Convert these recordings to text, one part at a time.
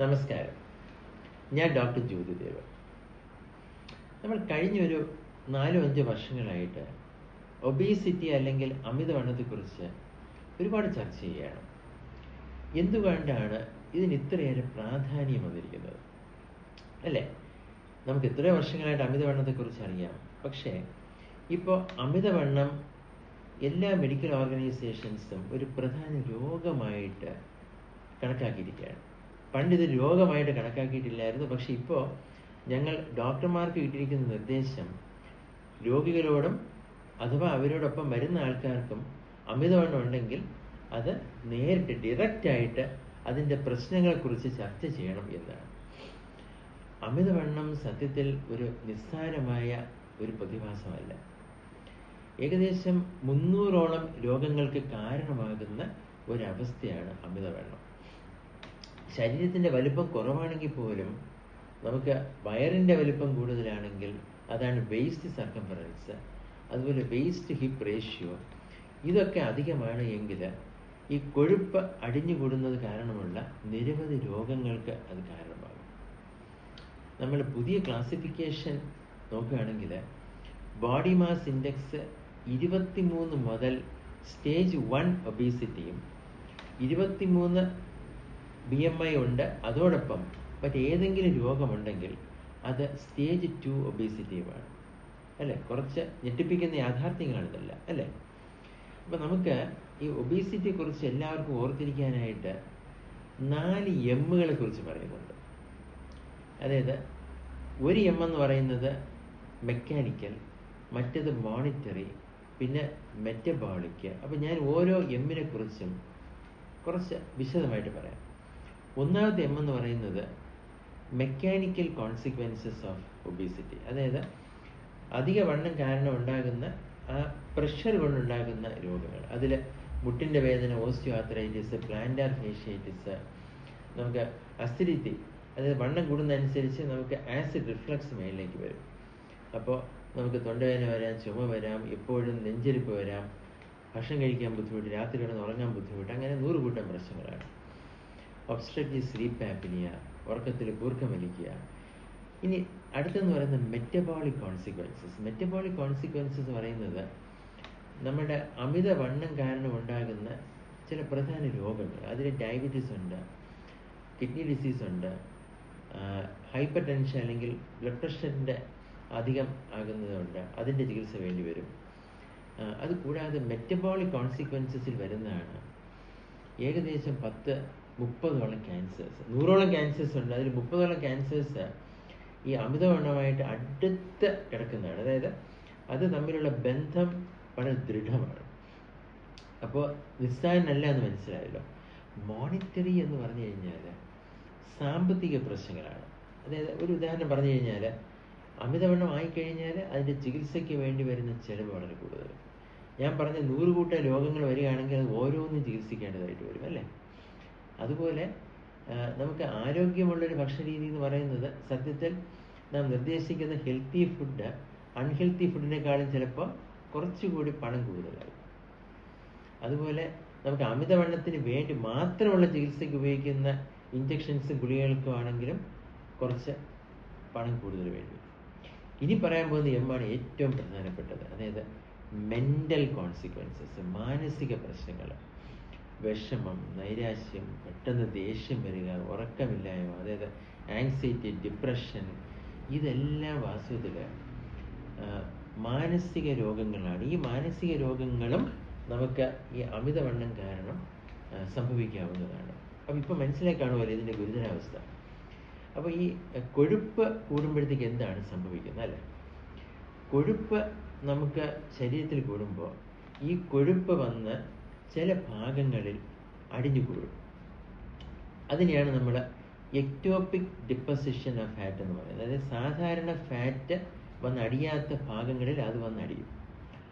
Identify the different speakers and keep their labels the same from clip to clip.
Speaker 1: നമസ്കാരം. ഞാൻ ഡോക്ടർ ജ്യോതിദേവൻ. നമ്മൾ കഴിഞ്ഞ ഒരു നാലോ അഞ്ചോ വർഷങ്ങളായിട്ട് ഒബീസിറ്റി അല്ലെങ്കിൽ അമിതവണ്ണത്തെക്കുറിച്ച് ഒരുപാട് ചർച്ച ചെയ്യുകയാണ്. എന്തുകൊണ്ടാണ് ഇതിന് ഇത്രയേറെ പ്രാധാന്യം വന്നിരിക്കുന്നത്? അല്ലേ? നമുക്ക് എത്രയോ വർഷങ്ങളായിട്ട് അമിതവണ്ണത്തെക്കുറിച്ച് അറിയാം. പക്ഷേ ഇപ്പോൾ അമിതവണ്ണം എല്ലാ മെഡിക്കൽ ഓർഗനൈസേഷൻസും ഒരു പ്രധാന രോഗമായിട്ട് കണക്കാക്കിയിരിക്കുകയാണ്. പണ്ട് ഇത് രോഗമായിട്ട് കണക്കാക്കിയിട്ടില്ലായിരുന്നു. പക്ഷെ ഇപ്പോൾ ഞങ്ങൾ ഡോക്ടർമാർക്ക് ഇട്ടിരിക്കുന്ന നിർദ്ദേശം രോഗികളോടും അഥവാ അവരോടൊപ്പം വരുന്ന ആൾക്കാർക്കും അമിതവണ്ണം ഉണ്ടെങ്കിൽ അത് നേരിട്ട് ഡിറക്റ്റായിട്ട് അതിന്റെ പ്രശ്നങ്ങളെക്കുറിച്ച് ചർച്ച ചെയ്യണം എന്നാണ്. അമിതവണ്ണം സത്യത്തിൽ ഒരു നിസ്സാരമായ ഒരു പ്രതിഭാസമല്ല. ഏകദേശം മുന്നൂറോളം രോഗങ്ങൾക്ക് കാരണമാകുന്ന ഒരവസ്ഥയാണ് അമിതവണ്ണം. ശരീരത്തിന്റെ വലിപ്പം കുറവാണെങ്കിൽ പോലും നമുക്ക് വയറിന്റെ വലിപ്പം കൂടുതലാണെങ്കിൽ അതാണ് വേസ്റ്റ് സർക്കംഫറൻസ് അതുപോലെ വേസ്റ്റ് ഹിപ്പ് റേഷ്യോ ഇതൊക്കെ അധികമാണ് എങ്കിൽ ഈ കൊഴുപ്പ് അടിഞ്ഞുകൂടുന്നത് കാരണമുള്ള നിരവധി രോഗങ്ങൾക്ക് അത് കാരണമാകും. നമ്മൾ പുതിയ ക്ലാസിഫിക്കേഷൻ നോക്കുകയാണെങ്കിൽ ബോഡി മാസ് ഇൻഡെക്സ് ഇരുപത്തിമൂന്ന് മുതൽ സ്റ്റേജ് വൺ ഒബീസിറ്റിയും ഇരുപത്തിമൂന്ന് ബി എം ഐ ഉണ്ട്. അതോടൊപ്പം മറ്റേതെങ്കിലും രോഗമുണ്ടെങ്കിൽ അത് സ്റ്റേജ് ടു ഒബേസിറ്റീവാണ് അല്ലേ? കുറച്ച് ഞെട്ടിപ്പിക്കുന്ന യാഥാർത്ഥ്യങ്ങളാണിതല്ല. അല്ലേ? അപ്പം നമുക്ക് ഈ ഒബീസിറ്റിയെ കുറിച്ച് എല്ലാവർക്കും ഓർത്തിരിക്കാനായിട്ട് നാല് എമ്മുകളെ കുറിച്ച് പറയുന്നുണ്ട്. അതായത് ഒരു എം എന്ന് പറയുന്നത് മെക്കാനിക്കൽ മറ്റേത് മോണിറ്ററി പിന്നെ മെറ്റബോളിക് അപ്പം ഞാൻ ഓരോ എമ്മിനെ കുറിച്ചും കുറച്ച് വിശദമായിട്ട് പറയാം. ഒന്നാമത്തെ എം എന്ന് പറയുന്നത് മെക്കാനിക്കൽ കോൺസിക്വൻസസ് ഓഫ് ഒബീസിറ്റി അതായത് അധിക വണ്ണം കാരണം ഉണ്ടാകുന്ന ആ പ്രഷർ കൊണ്ടുണ്ടാകുന്ന രോഗങ്ങൾ. അതിൽ മുട്ടിന്റെ വേദന ഓസ്റ്റിയോ ആത്രൈറ്റിസ് പ്ലാന്റാർ ഫേഷ്യേറ്റിസ് നമുക്ക് അസിഡിറ്റി അതായത് വണ്ണം കൂടുന്നതനുസരിച്ച് നമുക്ക് ആസിഡ് റിഫ്ലക്സ് മേലിലേക്ക് വരും. അപ്പോൾ നമുക്ക് തൊണ്ടവേദന വരാം ചുമ വരാം എപ്പോഴും നെഞ്ചരിപ്പ് വരാം ഭക്ഷണം കഴിക്കാൻ ബുദ്ധിമുട്ട് രാത്രി കിടന്ന് ഉറങ്ങാൻ ബുദ്ധിമുട്ട് അങ്ങനെ നൂറ് കൂട്ടം പ്രശ്നങ്ങളാണ്. ഒബ്സ്ട്രക്റ്റീവ് സ്ലീപ്പ് ആപ്പിനിയ ഉറക്കത്തിൽ കൂർക്കം വലിക്കുക ഇനി അടുത്തെന്ന് പറയുന്നത് മെറ്റബോളിക് കോൺസിക്വൻസസ് മെറ്റബോളിക് കോൺസിക്വൻസസ് പറയുന്നത് നമ്മുടെ അമിത വണ്ണം കാരണം ഉണ്ടാകുന്ന ചില പ്രധാന രോഗങ്ങൾ. അതിൽ ഡയബറ്റീസ് ഉണ്ട് കിഡ്നി ഡിസീസ് ഉണ്ട് ഹൈപ്പർ ടെൻഷൻ അല്ലെങ്കിൽ ബ്ലഡ് പ്രഷറിന്റെ അധികം ആകുന്നതുണ്ട്. അതിന്റെ ചികിത്സ വേണ്ടി വരും. അതുകൂടാതെ മെറ്റബോളിക് കോൺസിക്വൻസസിൽ വരുന്നതാണ് ഏകദേശം പത്ത് മുപ്പതോളം ക്യാൻസേഴ്സ് നൂറോളം ക്യാൻസേഴ്സ് ഉണ്ട്. അതിൽ മുപ്പതോളം ക്യാൻസേഴ്സ് ഈ അമിതവണ്ണമായിട്ട് അടുത്ത് കിടക്കുന്നതാണ്. അതായത് അത് തമ്മിലുള്ള ബന്ധം വളരെ ദൃഢമാണ്. അപ്പോൾ നിസ്സാരനല്ല എന്ന് മനസ്സിലായല്ലോ. മോണിറ്ററി എന്ന് പറഞ്ഞു കഴിഞ്ഞാൽ സാമ്പത്തിക പ്രശ്നങ്ങളാണ്. അതായത് ഒരു ഉദാഹരണം പറഞ്ഞു കഴിഞ്ഞാൽ അമിതവണ്ണം ആയിക്കഴിഞ്ഞാൽ അതിന്റെ ചികിത്സയ്ക്ക് വേണ്ടി വരുന്ന ചിലവ് വളരെ കൂടുതൽ. ഞാൻ പറഞ്ഞ നൂറ് കൂട്ടം രോഗങ്ങൾ വരികയാണെങ്കിൽ അത് ഓരോന്നും ചികിത്സിക്കേണ്ടതായിട്ട് വരും അല്ലേ? അതുപോലെ നമുക്ക് ആരോഗ്യമുള്ളൊരു ഭക്ഷണ രീതി എന്ന് പറയുന്നത് സത്യത്തിൽ നാം നിർദ്ദേശിക്കുന്ന ഹെൽത്തി ഫുഡ് അൺഹെൽത്തി ഫുഡിനേക്കാളും ചിലപ്പോൾ കുറച്ചുകൂടി പണം കൂടുതലാകും അതുപോലെ നമുക്ക് അമിതവണ്ണത്തിന് വേണ്ടി മാത്രമുള്ള ചികിത്സയ്ക്ക് ഉപയോഗിക്കുന്ന ഇഞ്ചക്ഷൻസും ഗുളികകൾക്കും ആണെങ്കിലും കുറച്ച് പണം കൂടുതൽ വേണ്ടി ഇനി പറയാൻ പോകുന്ന എമ്മാണ് ഏറ്റവും പ്രധാനപ്പെട്ടത്? അതായത് മെന്റൽ കോൺസിക്വൻസസ് മാനസിക പ്രശ്നങ്ങൾ. വിഷമം നൈരാശ്യം പെട്ടെന്ന് ദേഷ്യം വരിക ഉറക്കമില്ലായ്മ അതായത് ആങ്സൈറ്റി ഡിപ്രഷൻ ഇതെല്ലാം വാസ്തവത്തിൽ മാനസിക രോഗങ്ങളാണ്. ഈ മാനസിക രോഗങ്ങളും നമുക്ക് ഈ അമിതവണ്ണം കാരണം സംഭവിക്കാവുന്നതാണ്. അപ്പം ഇപ്പം മനസ്സിലായി കാണുമല്ലോ ഇതിന്റെ ഗുരുതരാവസ്ഥ. അപ്പോൾ ഈ കൊഴുപ്പ് കൂടുമ്പോഴത്തേക്ക് എന്താണ് സംഭവിക്കുന്നത് അല്ലേ? കൊഴുപ്പ് നമുക്ക് ശരീരത്തിൽ കൂടുമ്പോൾ ഈ കൊഴുപ്പ് വന്ന് ചില ഭാഗങ്ങളിൽ അടിഞ്ഞു അടിഞ്ഞുകൂടും. അതിനെയാണ് നമ്മൾ എക്ടോപിക് ഡിപ്പസിഷൻ ഓഫ് ഫാറ്റ് എന്ന് പറയുന്നത്. അതായത് സാധാരണ ഫാറ്റ് വന്ന് അടിയാത്ത ഭാഗങ്ങളിൽ അത് വന്ന് അടിയും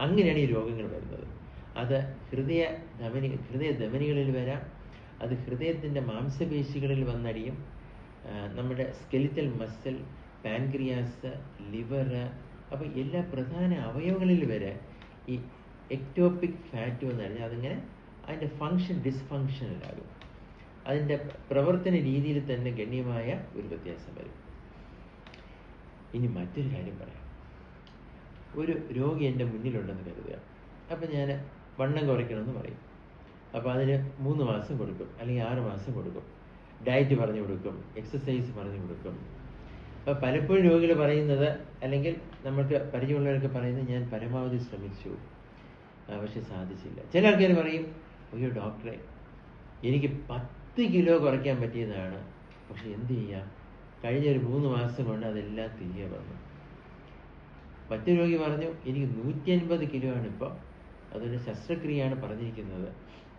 Speaker 1: അങ്ങനെയാണ് ഈ രോഗങ്ങൾ വരുന്നത്. അത് ഹൃദയ ധമനി ഹൃദയ ധമനികളിൽ വരാം. അത് ഹൃദയത്തിന്റെ മാംസപേശികളിൽ വന്നടിയും. നമ്മുടെ സ്കെലിറ്റൽ മസിൽ പാൻക്രിയാസ് ലിവർ അപ്പോൾ എല്ലാ പ്രധാന അവയവങ്ങളിൽ വരെ ഈ എക്ടോപിക് ഫാറ്റ് എന്ന് പറഞ്ഞാൽ അതിങ്ങനെ അതിന്റെ ഫങ്ഷൻ ഡിസ്ഫങ്ഷനിലാകും അതിന്റെ പ്രവർത്തന രീതിയിൽ തന്നെ ഗണ്യമായ ഒരു വ്യത്യാസം വരും. ഇനി മറ്റൊരു കാര്യം പറയാം. ഒരു രോഗി എന്റെ മുന്നിലുണ്ടെന്ന് കരുതുക. അപ്പം ഞാൻ വണ്ണം കുറയ്ക്കണമെന്ന് പറയും. അപ്പോൾ അതിന് മൂന്ന് മാസം കൊടുക്കും അല്ലെങ്കിൽ ആറ് മാസം കൊടുക്കും. ഡയറ്റ് പറഞ്ഞു കൊടുക്കും എക്സസൈസ് പറഞ്ഞു കൊടുക്കും. അപ്പോൾ പലപ്പോഴും രോഗികൾ പറയുന്നത് അല്ലെങ്കിൽ നമുക്ക് പരിചയമുള്ളവരൊക്കെ പറയുന്നത് ഞാൻ പരമാവധി ശ്രമിച്ചു. പക്ഷെ സാധിച്ചില്ല. ചില ആൾക്കാർ പറയും അയ്യോ ഡോക്ടറെ എനിക്ക് പത്ത് കിലോ കുറയ്ക്കാൻ പറ്റിയതാണ്. പക്ഷെ എന്ത് ചെയ്യാം? കഴിഞ്ഞ ഒരു മൂന്ന് മാസം കൊണ്ട് അതെല്ലാം തിരികെ വന്നു. മറ്റു രോഗി പറഞ്ഞു എനിക്ക് നൂറ്റി അൻപത് കിലോ ആണ് ഇപ്പോൾ അതൊരു ശസ്ത്രക്രിയയാണ് പറഞ്ഞിരിക്കുന്നത്.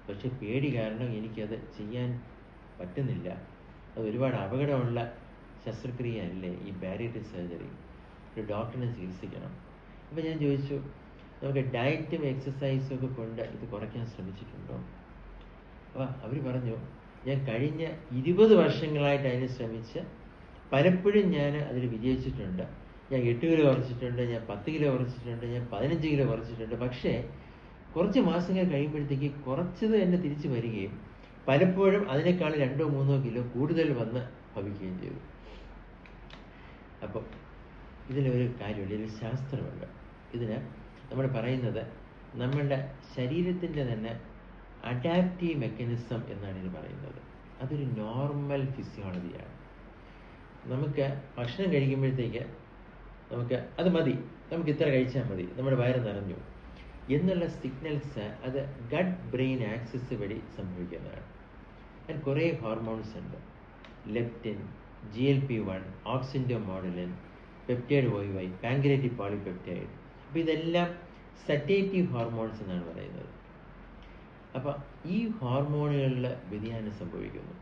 Speaker 1: പക്ഷെ പേടി കാരണം എനിക്കത് ചെയ്യാൻ പറ്റുന്നില്ല. അത് ഒരുപാട് അപകടമുള്ള ശസ്ത്രക്രിയ അല്ലേ ഈ ബാരിയറ്റിക് സർജറി. ഒരു ഡോക്ടറിനെ ചികിത്സിക്കണം. അപ്പോൾ ഞാൻ ചോദിച്ചു നമുക്ക് ഡയറ്റും എക്സസൈസും ഒക്കെ കൊണ്ട് ഇത് കുറയ്ക്കാൻ ശ്രമിച്ചിട്ടുണ്ടോ? അപ്പോൾ അവർ പറഞ്ഞു ഞാൻ കഴിഞ്ഞ ഇരുപത് വർഷങ്ങളായിട്ട് അതിന് ശ്രമിച്ച് പലപ്പോഴും ഞാൻ അതിൽ വിജയിച്ചിട്ടുണ്ട്. ഞാൻ എട്ട് കിലോ കുറച്ചിട്ടുണ്ട് ഞാൻ പത്ത് കിലോ കുറച്ചിട്ടുണ്ട് ഞാൻ പതിനഞ്ച് കിലോ കുറച്ചിട്ടുണ്ട്. പക്ഷേ കുറച്ച് മാസങ്ങൾ കഴിയുമ്പോഴത്തേക്ക് കുറച്ചത് എന്നെ തിരിച്ചു വരികയും പലപ്പോഴും അതിനേക്കാൾ രണ്ടോ മൂന്നോ കിലോ കൂടുതൽ വന്ന് ഭവിക്കുകയും ചെയ്തു. അപ്പം ഇതിലൊരു കാര്യമുണ്ട് ഇതിൽ ശാസ്ത്രമുണ്ട്. ഇതിന് നമ്മൾ പറയുന്നത് നമ്മളുടെ ശരീരത്തിന്റെ തന്നെ അഡാപ്റ്റീവ് മെക്കാനിസം എന്നാണ് ഇത് പറയുന്നത്. അതൊരു നോർമൽ ഫിസിയോളജിയാണ് നമുക്ക് ഭക്ഷണം കഴിക്കുമ്പോഴത്തേക്ക് നമുക്ക് അത് മതി. നമുക്ക് ഇത്ര കഴിച്ചാൽ മതി. നമ്മുടെ വയറ് നിറഞ്ഞു. എന്നുള്ള സിഗ്നൽസ് അത് ഗഡ് ബ്രെയിൻ ആക്സിസ് വഴി സംഭവിക്കുന്നതാണ്. അതിന് കുറേ ഹോർമോൺസ് ഉണ്ട്. Leptin G L P one oxyntomodulin peptide Y pancreatic polypeptide അപ്പോൾ ഇതെല്ലാം സറ്റേറ്റീവ് ഹോർമോൺസ് എന്നാണ് പറയുന്നത്. അപ്പോൾ ഈ ഹോർമോണുകളിൽ വ്യതിയാനം സംഭവിക്കുന്നു.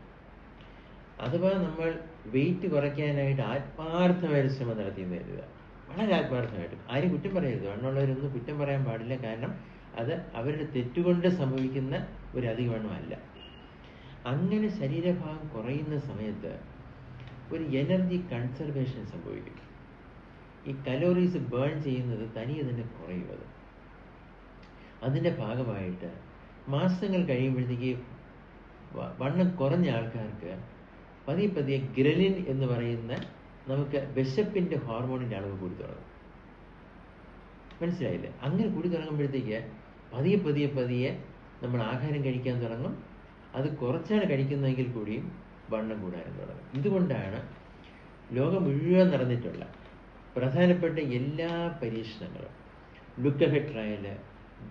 Speaker 1: അഥവാ നമ്മൾ വെയിറ്റ് കുറയ്ക്കാനായിട്ട് ആത്മാർത്ഥമായ ശ്രമം നടത്തിയെന്ന് കരുതുക. വളരെ ആത്മാർത്ഥമായിട്ട്. ആരും കുറ്റം പറയരുത്. വണ്ണമുള്ളവരൊന്നും കുറ്റം പറയാൻ പാടില്ല. കാരണം അത് അവരുടെ തെറ്റുകൊണ്ട് സംഭവിക്കുന്ന ഒരു അതിവണ്ണമല്ല അങ്ങനെ ശരീരഭാഗം കുറയുന്ന സമയത്ത് ഒരു എനർജി കൺസർവേഷൻ സംഭവിക്കും. ഈ കലോറീസ് ബേൺ ചെയ്യുന്നത് തനിയെ തന്നെ കുറയും അത് അതിന്റെ ഭാഗമായിട്ട് മാസങ്ങൾ കഴിയുമ്പോഴത്തേക്ക് വണ്ണം കുറഞ്ഞ ആൾക്കാർക്ക് പതിയെ പതിയെ ഗ്രലിൻ എന്ന് പറയുന്ന നമുക്ക് വിശപ്പിന്റെ ഹോർമോണിന്റെ അളവ് കൂടി തുടങ്ങും. മനസ്സിലായില്ലേ? അങ്ങനെ കൂടി തുടങ്ങുമ്പോഴത്തേക്ക് പതിയെ പതിയെ പതിയെ നമ്മൾ ആഹാരം കഴിക്കാൻ തുടങ്ങും. അത് കുറച്ചാണ് കഴിക്കുന്നതെങ്കിൽ കൂടിയും വണ്ണം കൂടാനും തുടങ്ങും. ഇതുകൊണ്ടാണ് ലോകം മുഴുവൻ നടന്നിട്ടുള്ള പ്രധാനപ്പെട്ട എല്ലാ പരീക്ഷണങ്ങളും look ahead trial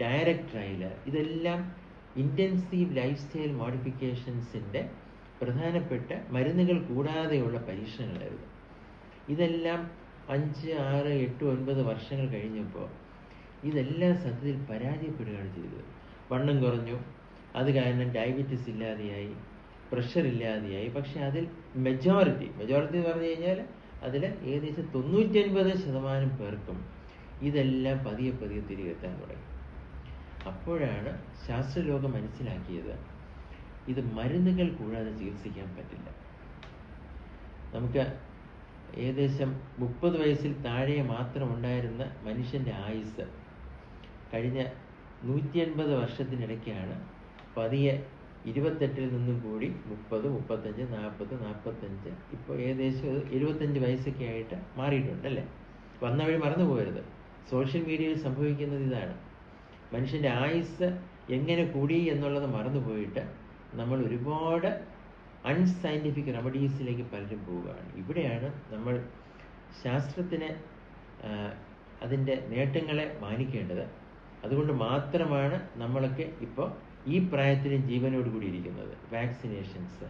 Speaker 1: direct trial ഇതെല്ലാം ഇന്റൻസീവ് ലൈഫ് സ്റ്റൈൽ മോഡിഫിക്കേഷൻസിന്റെ പ്രധാനപ്പെട്ട മരുന്നുകൾ കൂടാതെയുള്ള പരീക്ഷണങ്ങളായിരുന്നു. ഇതെല്ലാം അഞ്ച് ആറ് എട്ട് ഒൻപത് വർഷങ്ങൾ കഴിഞ്ഞപ്പോൾ ഇതെല്ലാം സത്യത്തിൽ പരാജയപ്പെടുകയാണ് ചെയ്തത്. വണ്ണം കുറഞ്ഞു. അത് കാരണം ഡയബറ്റീസ് ഇല്ലാതെയായി പ്രഷർ ഇല്ലാതെയായി. പക്ഷെ അതിൽ മെജോറിറ്റി മെജോറിറ്റി എന്ന് പറഞ്ഞു കഴിഞ്ഞാൽ അതിൽ ഏകദേശം തൊണ്ണൂറ്റി അൻപത് ശതമാനം പേർക്കും ഇതെല്ലാം പതിയെ പതിയെ തിരികെ എത്താൻ തുടങ്ങി. അപ്പോഴാണ് ശാസ്ത്രലോകം മനസ്സിലാക്കിയത് ഇത് മരുന്നുകൾ കൂടാതെ ചികിത്സിക്കാൻ പറ്റില്ല. നമുക്ക് ഏകദേശം മുപ്പത് വയസ്സിൽ താഴെ മാത്രം ഉണ്ടായിരുന്ന മനുഷ്യന്റെ ആയുസ് കഴിഞ്ഞ നൂറ്റി അൻപത് വർഷത്തിനിടയ്ക്കാണ് പതിയെ ഇരുപത്തെട്ടിൽ നിന്നും കൂടി മുപ്പത് മുപ്പത്തഞ്ച് നാൽപ്പത് നാൽപ്പത്തഞ്ച് ഇപ്പോൾ ഏകദേശം എഴുപത്തഞ്ച് വയസ്സൊക്കെ ആയിട്ട് മാറിയിട്ടുണ്ട് അല്ലേ? വന്ന വഴി മറന്നു പോകരുത്. സോഷ്യൽ മീഡിയയിൽ സംഭവിക്കുന്നത് ഇതാണ്. മനുഷ്യന്റെ ആയുസ് എങ്ങനെ കൂടി എന്നുള്ളത് മറന്നു പോയിട്ട് നമ്മൾ ഒരുപാട് അൺസയന്റിഫിക് റെമഡീസിലേക്ക് പലരും പോവുകയാണ്. ഇവിടെയാണ് നമ്മൾ ശാസ്ത്രത്തിന് അതിന്റെ നേട്ടങ്ങളെ മാനിക്കേണ്ടത്. അതുകൊണ്ട് മാത്രമാണ് നമ്മളൊക്കെ ഇപ്പോൾ ഈ പ്രായത്തിലും ജീവനോട് കൂടി ഇരിക്കുന്നത് വാക്സിനേഷൻസ്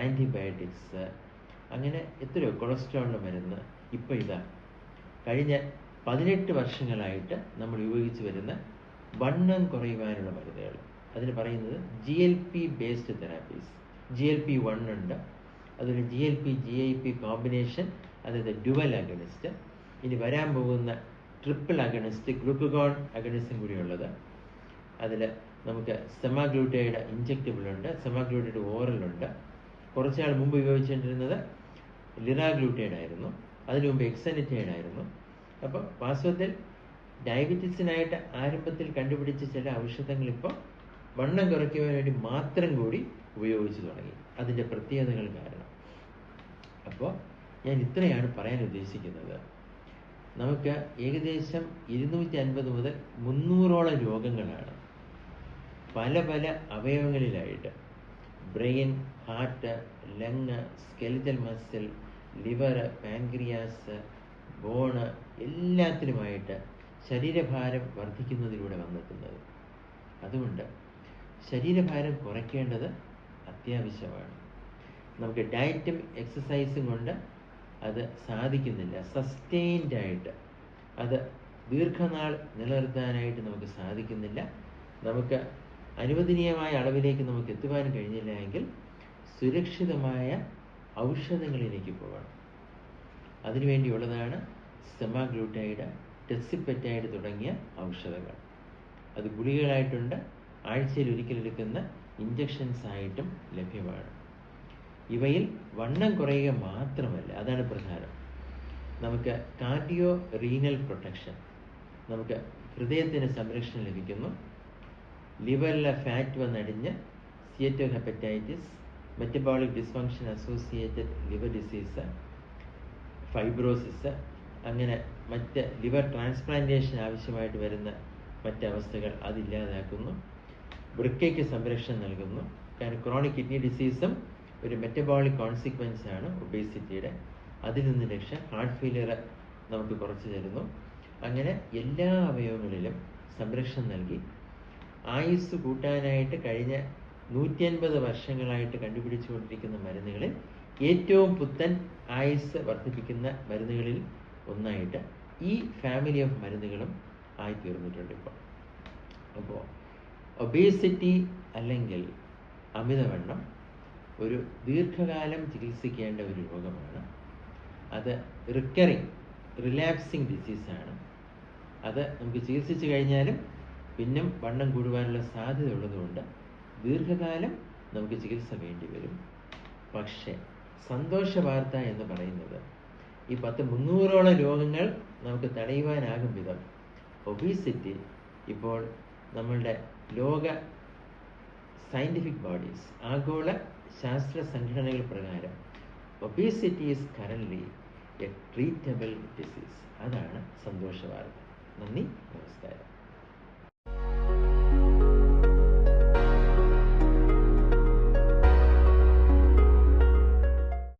Speaker 1: ആന്റിബയോട്ടിക്സ് അങ്ങനെ എത്രയോ കൊളസ്ട്രോളിന്റെ മരുന്ന് ഇപ്പോൾ ഇതാ. കഴിഞ്ഞ പതിനെട്ട് വർഷങ്ങളായിട്ട് നമ്മൾ ഉപയോഗിച്ച് വരുന്ന വണ്ണം കുറയുവാനുള്ള മരുന്നുകൾ. അതിന് പറയുന്നത് G L P based therapies G L P one ഉണ്ട്. അതൊരു G L P G I P combination അതായത് ഡുവൽ അഗണിസ്റ്റ് ഇനി വരാൻ പോകുന്ന ട്രിപ്പിൾ അഗണിസ്റ്റ് ഗ്ലൂക്കഗോൺ അഗണിസ്റ്റും കൂടിയുള്ളത് അതിൽ നമുക്ക് സെമാഗ്ലൂട്ടയുടെ ഇഞ്ചക്റ്റബിൾ ഉണ്ട് സെമാഗ്ലൂട്ടയുടെ ഓറൽ ഉണ്ട്. കുറച്ചാൾ മുമ്പ് ഉപയോഗിച്ചുകൊണ്ടിരുന്നത് ലിറാഗ്ലൂട്ടൈഡ് ആയിരുന്നു. അതിനു മുമ്പ് എക്സനിറ്റൈഡ് ആയിരുന്നു. അപ്പോൾ വാസ്തവത്തിൽ ഡയബറ്റീസിനായിട്ട് ആരംഭത്തിൽ കണ്ടുപിടിച്ച ചില ഔഷധങ്ങൾ ഇപ്പോൾ വണ്ണം കുറയ്ക്കുവാൻ വേണ്ടി മാത്രം കൂടി ഉപയോഗിച്ചു തുടങ്ങി. അതിന്റെ പ്രത്യേകതകൾ കാരണം. അപ്പോൾ ഞാൻ ഇത്രയാണ് പറയാൻ ഉദ്ദേശിക്കുന്നത്. നമുക്ക് ഏകദേശം ഇരുന്നൂറ്റി അൻപത് മുതൽ മുന്നൂറോളം രോഗങ്ങളാണ് പല പല അവയവങ്ങളിലായിട്ട്. Brain heart lung skeletal muscle liver pancreas bone എല്ലാത്തിലുമായിട്ട് ശരീരഭാരം വർദ്ധിക്കുന്നതിലൂടെ വന്നെത്തുന്നത്. അതുകൊണ്ട് ശരീരഭാരം കുറയ്ക്കേണ്ടത് അത്യാവശ്യമാണ്. നമുക്ക് ഡയറ്റും എക്സസൈസും കൊണ്ട് അത് സാധിക്കുന്നില്ല. സസ്റ്റെയിൻഡ് ആയിട്ട് അത് ദീർഘനാൾ നിലനിർത്താനായിട്ട് നമുക്ക് സാധിക്കുന്നില്ല. നമുക്ക് അനുവദനീയമായ അളവിലേക്ക് നമുക്ക് എത്തുവാൻ കഴിഞ്ഞില്ല എങ്കിൽ സുരക്ഷിതമായ ഔഷധങ്ങളിലേക്ക് പോകണം. അതിനുവേണ്ടിയുള്ളതാണ് സെമാഗ്ലൂട്ടൈഡ് ടെസിപ്പറ്റൈഡ് തുടങ്ങിയ ഔഷധങ്ങൾ. അത് ഗുളികകളായിട്ടുണ്ട്. ആഴ്ചയിൽ ഒരിക്കലെടുക്കുന്ന ഇഞ്ചക്ഷൻസ് ആയിട്ടും ലഭ്യമാണ്. ഇവയിൽ വണ്ണം കുറയുക മാത്രമല്ല അതാണ് പ്രധാനം. നമുക്ക് കാർഡിയോ റീനൽ പ്രൊട്ടക്ഷൻ നമുക്ക് ഹൃദയത്തിന് സംരക്ഷണം ലഭിക്കുന്നു. ലിവറിലെ fat വന്നടിഞ്ഞ് steatohepatitis metabolic dysfunction associated liver disease fibrosis അങ്ങനെ മറ്റ് ലിവർ ട്രാൻസ്പ്ലാന്റേഷൻ ആവശ്യമായിട്ട് വരുന്ന മറ്റവസ്ഥകൾ അതില്ലാതാക്കുന്നു വൃക്കയ്ക്ക് സംരക്ഷണം നൽകുന്നു. കാരണം ക്രോണിക് കിഡ്നി ഡിസീസും ഒരു മെറ്റബോളിക് കോൺസിക്വൻസ് ആണ് ഒബേസിറ്റിയുടെ അതിൽ നിന്ന് രക്ഷ ഹാർട്ട് ഫെയിലിയർ നമുക്ക് കുറച്ച് തരുന്നു. അങ്ങനെ എല്ലാ അവയവങ്ങളിലും സംരക്ഷണം നൽകി ആയുസ് കൂട്ടാനായിട്ട് കഴിഞ്ഞ നൂറ്റി അൻപത് വർഷങ്ങളായിട്ട് കണ്ടുപിടിച്ചുകൊണ്ടിരിക്കുന്ന മരുന്നുകളിൽ ഏറ്റവും പുത്തൻ ആയുസ് വർദ്ധിപ്പിക്കുന്ന മരുന്നുകളിൽ ഒന്നായിട്ട് ഈ ഫാമിലി ഓഫ് മരുന്നുകളും ആയിത്തീർന്നിട്ടുണ്ട് ഇപ്പോൾ. അപ്പോൾ ഒബേസിറ്റി അല്ലെങ്കിൽ അമിതവണ്ണം ഒരു ദീർഘകാലം ചികിത്സിക്കേണ്ട ഒരു രോഗമാണ്. അത് റിക്കറിങ് റിലാക്സിങ് ഡിസീസാണ് അത് നമുക്ക് ചികിത്സിച്ചു കഴിഞ്ഞാലും പിന്നും വണ്ണം കൂടുവാനുള്ള സാധ്യത ഉള്ളതുകൊണ്ട് ദീർഘകാലം നമുക്ക് ചികിത്സ വേണ്ടി വരും. പക്ഷേ സന്തോഷ വാർത്ത എന്ന് പറയുന്നത് ഈ പത്ത് മുന്നൂറോളം രോഗങ്ങൾ നമുക്ക് തടയുവാനാകും വിധം. ഒബീസിറ്റി ഇപ്പോൾ നമ്മളുടെ ലോക സയന്റിഫിക് ബോഡീസ് ആഗോള ശാസ്ത്ര സംഘടനകൾ പ്രകാരം obesity is currently a treatable disease അതാണ് സന്തോഷ വാർത്ത. നന്ദി നമസ്കാരം.